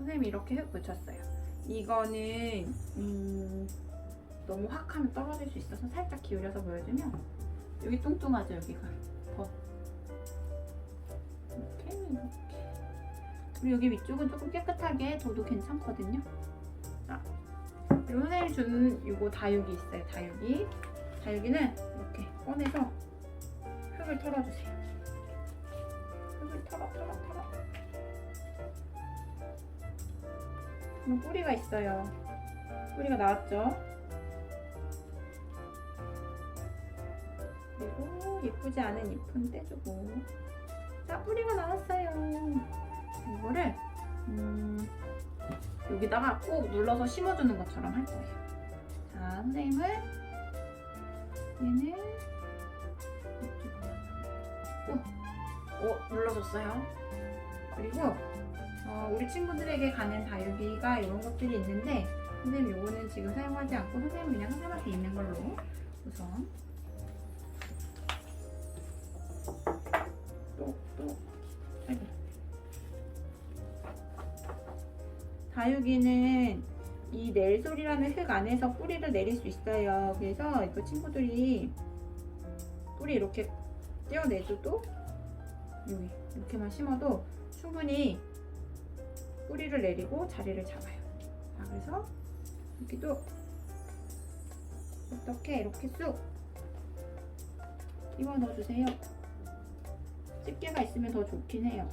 선생님이 이렇게 흙 붙였어요. 이거는 음, 너무 확 하면 떨어질 수 있어서 살짝 기울여서 보여주면 여기 뚱뚱하죠 여기가 더 이렇게 이렇게 그리고 여기 위쪽은 조금 깨끗하게 둬도 괜찮거든요. 자, 그리고 선생님이 준 요거 다육이 있어요. 다육이 다육이는 이렇게 꺼내서 흙을 털어주세요. 흙을 털어 털어 털어. 그럼 뿌리가 있어요. 뿌리가 나왔죠? 그리고 예쁘지 않은 잎은 떼주고 자 뿌리가 나왔어요. 이거를 음, 여기다가 꼭 눌러서 심어주는 것처럼 할 거예요. 자 선생님은 얘는 오, 오 눌러줬어요. 그리고 어, 우리 친구들에게 가는 다육이가 이런 것들이 있는데 선생님 요거는 지금 사용하지 않고 선생님 그냥 선생님한테 있는 걸로 우선. 또또. 다육이는 이 넬솔이라는 흙 안에서 뿌리를 내릴 수 있어요. 그래서 이거 친구들이 뿌리 이렇게 떼어내줘도 여기 이렇게만 심어도 충분히 뿌리를 내리고 자리를 잡아요. 자, 그래서 여기도 어떻게 이렇게 쑥 집어 넣어주세요. 집게가 있으면 더 좋긴 해요.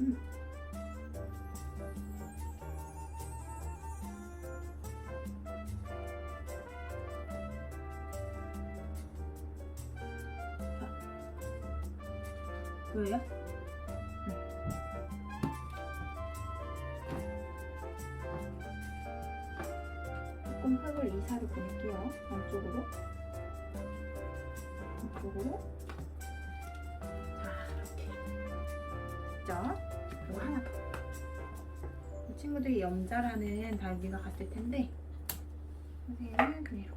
음. 보여요? 조금 흙을 이사를 보낼게요. 안쪽으로. 안쪽으로. 자, 이렇게. 됐죠? 그리고 하나 더. 이 친구들이 염자라는 달기가 갔을 텐데, 선생님은 그냥 이렇게.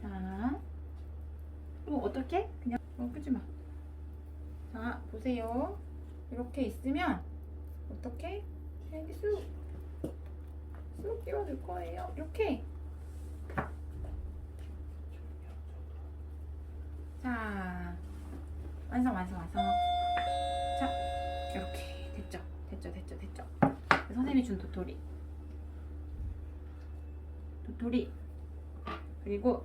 자, 또 어떻게? 그냥 어, 끄지 마. 자, 보세요. 이렇게 있으면 어떻게? 여기 쑥, 쑥 끼워줄 거예요. 이렇게. 자, 완성, 완성, 완성. 자, 이렇게 됐죠? 됐죠? 됐죠? 됐죠? 선생님이 준 도토리. 도토리. 그리고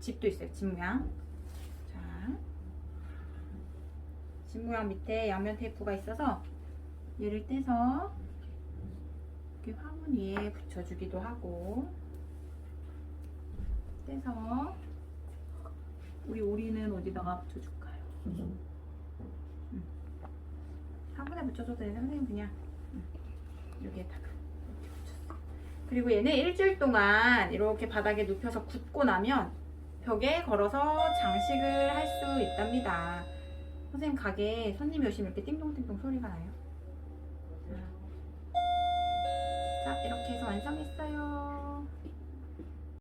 집도 있어요. 집 모양. 자, 집 모양 밑에 양면 테이프가 있어서 얘를 떼서 이렇게 화분 위에 붙여주기도 하고 떼서 우리 오리는 어디다가 붙여줄까요? 음. 화분에 붙여줘도 되는데 선생님 그냥 음, 여기에다가. 그리고 얘는 일주일 동안 이렇게 바닥에 눕혀서 굳고 나면 벽에 걸어서 장식을 할 수 있답니다. 선생님 가게에 손님이 오시면 이렇게 띵동띵동 소리가 나요. 자, 자, 이렇게 해서 완성했어요.